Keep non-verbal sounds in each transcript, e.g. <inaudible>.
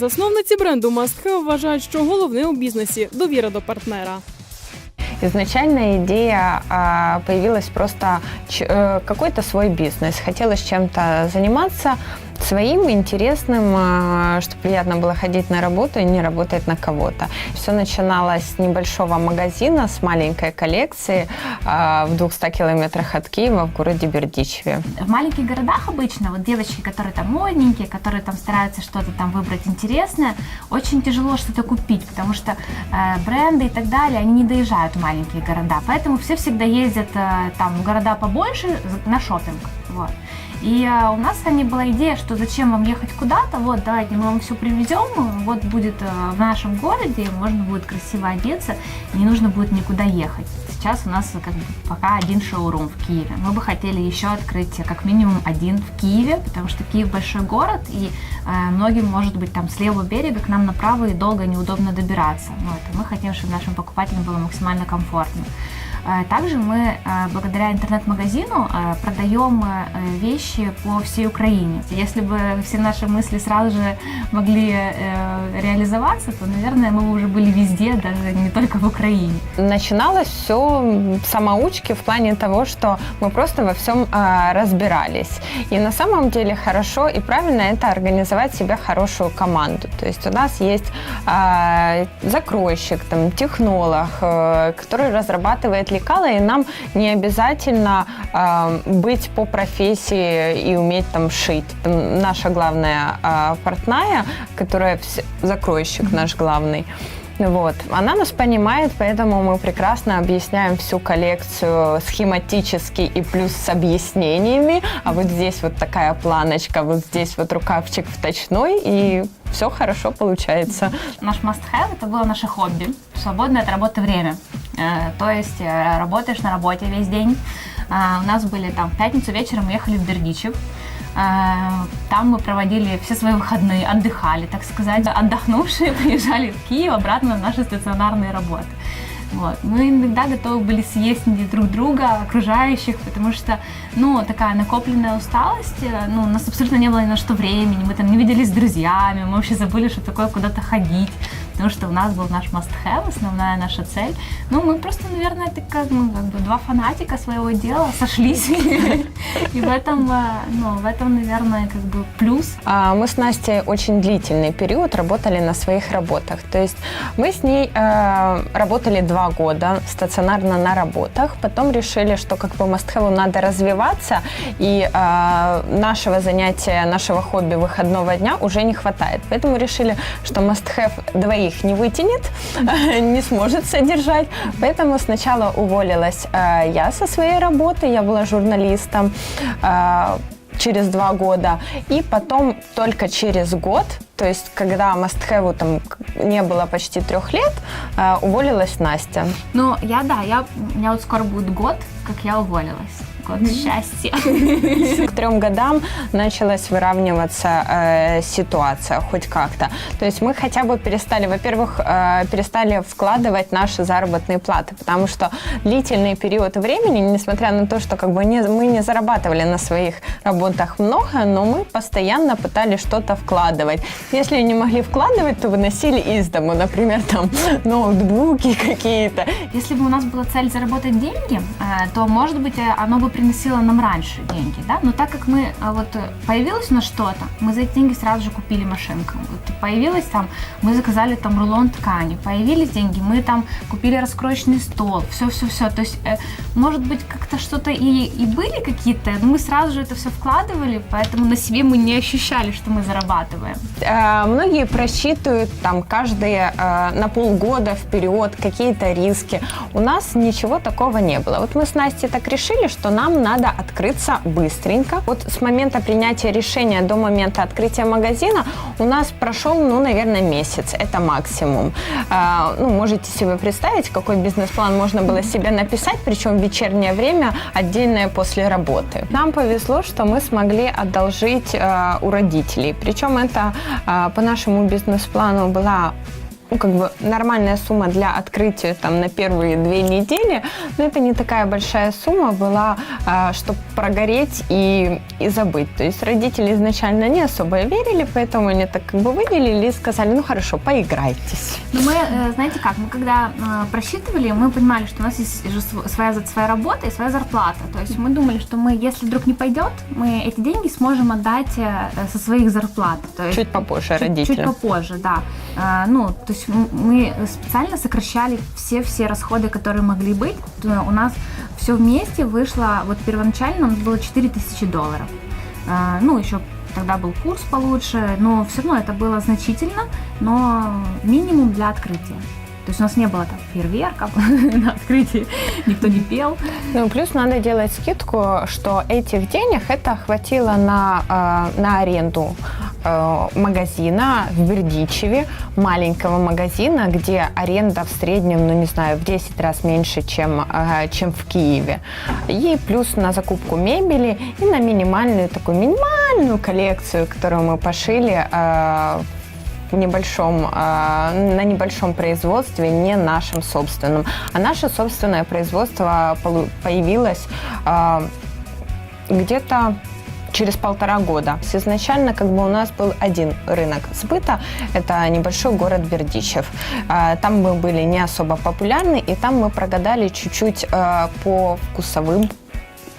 Засновниці бренду Must вважають, що головне у бізнесі довіра до партнера. Изначально идея появилась просто э, какой-то свой бизнес. Хотелось чем-то заниматься своим, интересным, а, что приятно было ходить на работу и не работать на кого-то. Все начиналось с небольшого магазина, с маленькой коллекции а, в 200 километрах от Киева в городе Бердичеве. В маленьких городах обычно вот девочки, которые там модненькие, которые там стараются что-то там выбрать интересное, очень тяжело что-то купить, потому что э, бренды и так далее, они не доезжают в маленькие города. Поэтому все всегда ездят э, там в города побольше на шопинг. Вот. И э, у нас с вами была идея, что зачем вам ехать куда-то, вот давайте мы вам все привезем, вот будет э, в нашем городе, можно будет красиво одеться, не нужно будет никуда ехать. Сейчас у нас э, как бы пока один шоурум в Киеве. Мы бы хотели еще открыть э, как минимум один в Киеве, потому что Киев большой город, и э, многим, может быть, там с левого берега к нам направо и долго неудобно добираться. Вот, и мы хотим, чтобы нашим покупателям было максимально комфортно. Э, Также мы э, благодаря интернет-магазину э, продаем вещи по всей Украине. Если бы все наши мысли сразу же могли реализоваться, то, наверное, мы уже были везде, даже не только в Украине. Начиналось все самоучки в плане того, что мы просто во всем а, разбирались. И на самом деле хорошо и правильно это организовать себе хорошую команду. То есть у нас есть а, закройщик, там, технолог, который разрабатывает лекала, и нам не обязательно а, быть по профессии и уметь там шить. Там наша главная а, портная, которая вс- закройщик наш главный, вот. Она нас понимает, поэтому мы прекрасно объясняем всю коллекцию схематически и плюс с объяснениями. А вот здесь вот такая планочка, вот здесь вот рукавчик вточной, и все хорошо получается. Наш must-have это было наше хобби, свободное от работы время. Э, То есть э, работаешь на работе весь день. А, У нас были там в пятницу вечером мы ехали в Бердичев. А, Там мы проводили все свои выходные, отдыхали, так сказать. Отдохнувшие <laughs> приезжали в Киев обратно на наши стационарные работы. Вот. Мы иногда готовы были съесть друг друга, окружающих, потому что, ну, такая накопленная усталость, э, ну, у нас абсолютно не было ни на что времени, мы там не виделись с друзьями, мы вообще забыли, что такое куда-то ходить, потому что у нас был наш must-have, основная наша цель. Ну, мы просто, наверное, это как, ну, как бы два фанатика своего дела сошлись, <laughs> и в этом, э, ну, в этом, наверное, как бы плюс. А, Мы с Настей очень длительный период работали на своих работах. То есть мы с ней э, работали два года стационарно на работах, потом решили, что как бы мастхэву надо развиваться, и э, нашего занятия, нашего хобби выходного дня уже не хватает. Поэтому решили, что мастхэв двоих не вытянет, <laughs> не сможет содержать. Поэтому сначала уволилась э, я со своей работы, я была журналистом. э, через два года. И потом только через год, то есть когда Мастхэву там не было почти трех лет, э, уволилась Настя. Ну, я, да, я, у меня вот скоро будет год, как я уволилась. Год счастья. <laughs> К трем годам началась выравниваться э, ситуация хоть как-то. То есть мы хотя бы перестали, во-первых, э, перестали вкладывать наши заработные платы, потому что длительный период времени, несмотря на то, что как бы не, мы не зарабатывали на своих работах много, но мы постоянно пытались что-то вкладывать. Если не могли вкладывать, то выносили из дому, например, там ноутбуки какие-то. Если бы у нас была цель заработать деньги, э, то, может быть, э, оно бы приносило нам раньше деньги, да? Но так как мы, э, вот, э, появилось у нас что-то, мы за эти деньги сразу же купили машинку. Вот появилось там, мы заказали там рулон ткани, появились деньги, мы там купили раскроечный стол, все-все-все. То есть, э, может быть, как-то что-то и, и были какие-то, но мы сразу же это все вкладывали, поэтому на себе мы не ощущали, что мы зарабатываем. Э, Многие просчитывают там каждые э, на полгода вперед какие-то риски. У нас ничего такого не было. Вот мы с Настей так решили, что нам надо открыться быстренько. Вот с момента принятия решения до момента открытия магазина у нас прошел, ну, наверное, месяц. Это максимум. Э, Ну, можете себе представить, какой бизнес-план можно было себе написать, причем в вечернее время, отдельное после работы. Нам повезло, что мы смогли одолжить э, у родителей. Причем это э, по нашему бизнес-плану была ну, как бы нормальная сумма для открытия там на первые две недели, но это не такая большая сумма была, чтобы прогореть и, и забыть. То есть родители изначально не особо верили, поэтому они так как бы выделили и сказали, ну хорошо, поиграйтесь. Ну мы, э, знаете как, мы когда э, просчитывали, мы понимали, что у нас есть же своя, своя работа и своя зарплата. То есть мы думали, что мы, если вдруг не пойдет, мы эти деньги сможем отдать э, со своих зарплат. То есть чуть попозже чуть, родителям. Чуть попозже, да. Ну, то есть мы специально сокращали все-все расходы, которые могли быть. У нас все вместе вышло, вот первоначально у нас было 4000 долларов. Ну, еще тогда был курс получше, но все равно это было значительно, но минимум для открытия. То есть у нас не было там фейерверков <laughs> на открытии, никто не пел. Ну, плюс надо делать скидку, что этих денег это хватило на, э, на аренду э, магазина в Бердичеве, маленького магазина, где аренда в среднем, ну не знаю, в 10 раз меньше, чем, э, чем в Киеве. И плюс на закупку мебели и на минимальную такую минимальную коллекцию, которую мы пошили э, небольшом, а, на небольшом производстве, не нашим собственным. А наше собственное производство появилось а, где-то через полтора года. Изначально как бы у нас был один рынок сбыта, это небольшой город Бердичев. А, там мы были не особо популярны, и там мы прогадали чуть-чуть по вкусовым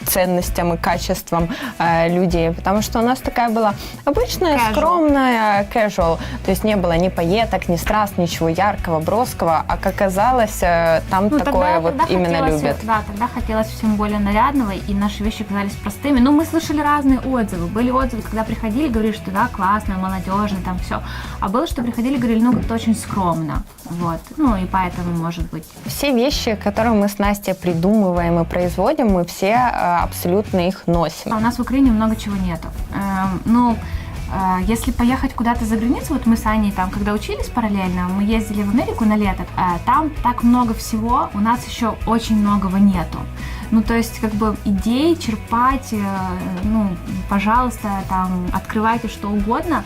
ценностям и качествам э, людей, потому что у нас такая была обычная, casual. скромная, casual, то есть не было ни поеток, ни страст, ничего яркого, броского, а как оказалось, э, там ну, такое тогда, вот тогда именно любят. Да, тогда хотелось всем более нарядного, и наши вещи казались простыми. Но мы слышали разные отзывы. Были отзывы, когда приходили, говорили, что да, классно, молодежно, там все. А было, что приходили, говорили, ну, это очень скромно. Вот. Ну, и поэтому, может быть. Все вещи, которые мы с Настей придумываем и производим, мы все э, абсолютно их носим. А у нас в Украине много чего нету. Эм, ну, э, если поехать куда-то за границу, вот мы с Аней там, когда учились параллельно, мы ездили в Америку на лето, э, там так много всего, у нас еще очень многого нету. Ну, то есть, как бы идей черпать, э, ну, пожалуйста, там, открывайте что угодно,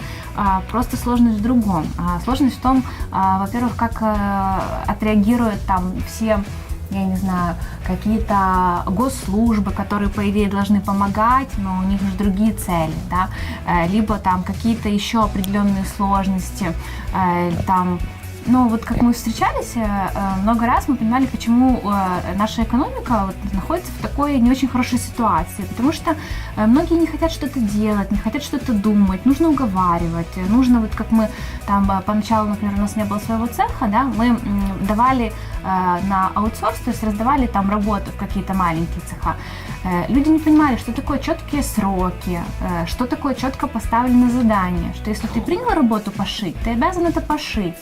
просто сложность в другом. А сложность в том, во-первых, как отреагируют там все я не знаю, какие-то госслужбы, которые, по идее, должны помогать, но у них же другие цели, да, э, либо там какие-то еще определенные сложности, э, там но вот как мы встречались э, э, много раз, мы понимали, почему э, наша экономика вот находится в такой не очень хорошей ситуации. Потому что многие не хотят что-то делать, не хотят что-то думать, нужно уговаривать, нужно вот как мы там поначалу, например, у нас не было своего цеха, да, мы давали на аутсорс, то есть раздавали там работу в какие-то маленькие цеха. Люди не понимали, что такое четкие сроки, что такое четко поставленное задание, что если ты принял работу пошить, ты обязан это пошить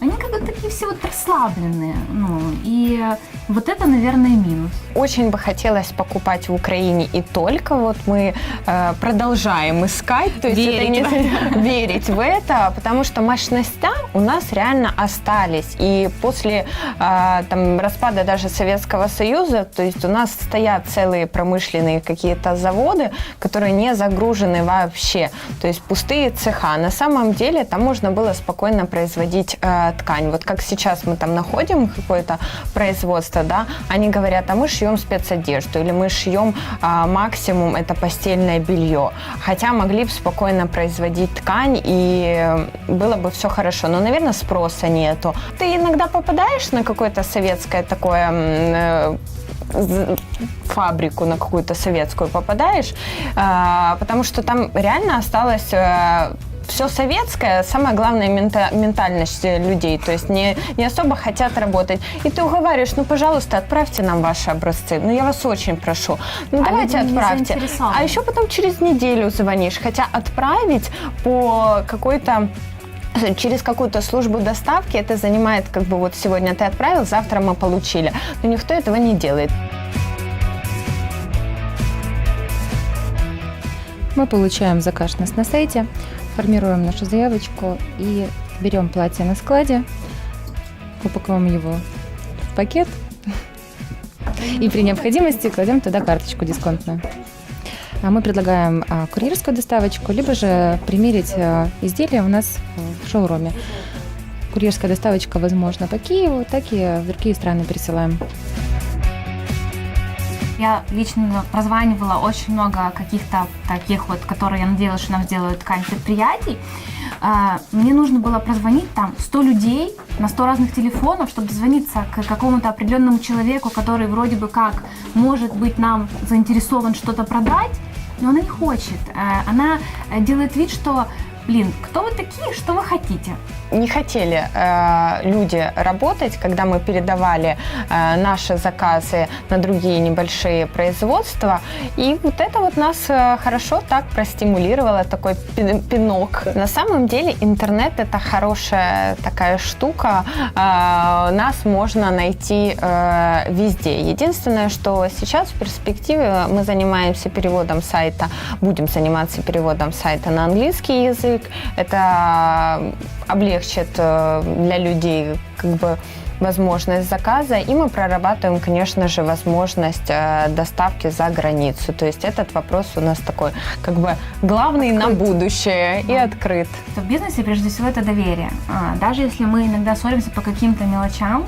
они как бы такие все вот расслабленные. Ну, и вот это, наверное, минус. Очень бы хотелось покупать в Украине, и только вот мы э, продолжаем искать, то есть верить, это не, <laughs> верить в это, потому что мощности у нас реально остались. И после э, там, распада даже Советского Союза, то есть у нас стоят целые промышленные какие-то заводы, которые не загружены вообще, то есть пустые цеха. На самом деле там можно было спокойно производить э, ткань. Вот как сейчас мы там находим какое-то производство, да, они говорят, а мы шьем спецодежду или мы шьем а, максимум это постельное белье. Хотя могли бы спокойно производить ткань и было бы все хорошо. Но, наверное, спроса нету. Ты иногда попадаешь на какое-то советское такое э, фабрику на какую-то советскую попадаешь, а, потому что там реально осталось э, все советское, самое главное мента, ментальность людей, то есть не, не особо хотят работать. И ты уговариваешь, ну, пожалуйста, отправьте нам ваши образцы, ну, я вас очень прошу, ну, а давайте отправьте. А еще потом через неделю звонишь, хотя отправить по какой-то через какую-то службу доставки это занимает, как бы вот сегодня ты отправил, завтра мы получили. Но никто этого не делает. Мы получаем заказ нас на сайте, формируем нашу заявочку и берем платье на складе, упаковываем его в пакет и при необходимости кладем туда карточку дисконтную. А мы предлагаем а, курьерскую доставочку, либо же примерить а, изделие у нас в шоуруме. Курьерская доставочка возможна по Киеву, так и в другие страны присылаем. Я лично прозванивала очень много каких-то таких вот, которые я надеялась, что нам сделают ткань предприятий. А, Мне нужно было прозвонить там 100 людей на 100 разных телефонов, чтобы дозвониться к какому-то определенному человеку, который вроде бы как может быть нам заинтересован что-то продать, но она не хочет. Э, Она делает вид, что, блин, кто вы такие, что вы хотите? не хотели э, люди работать, когда мы передавали э, наши заказы на другие небольшие производства. И вот это вот нас э, хорошо так простимулировало, такой пин- пинок. На самом деле интернет это хорошая такая штука. Э, нас можно найти э, везде. Единственное, что сейчас в перспективе мы занимаемся переводом сайта, будем заниматься переводом сайта на английский язык. Это облегчит э, для людей как бы возможность заказа, и мы прорабатываем, конечно же, возможность э, доставки за границу. То есть этот вопрос у нас такой, как бы главный на будущее и открыт. в бизнесе прежде всего это доверие. А, Даже если мы иногда ссоримся по каким-то мелочам,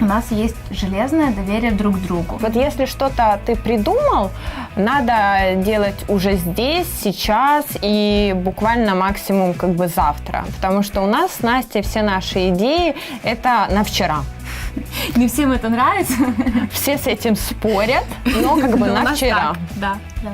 у нас есть железное доверие друг к другу. Вот если что-то ты придумал, надо делать уже здесь, сейчас и буквально максимум как бы завтра. Потому что у нас с Настей все наши идеи это на вчера. Не всем это нравится. Все с этим спорят, но как бы на вчера. Да, да.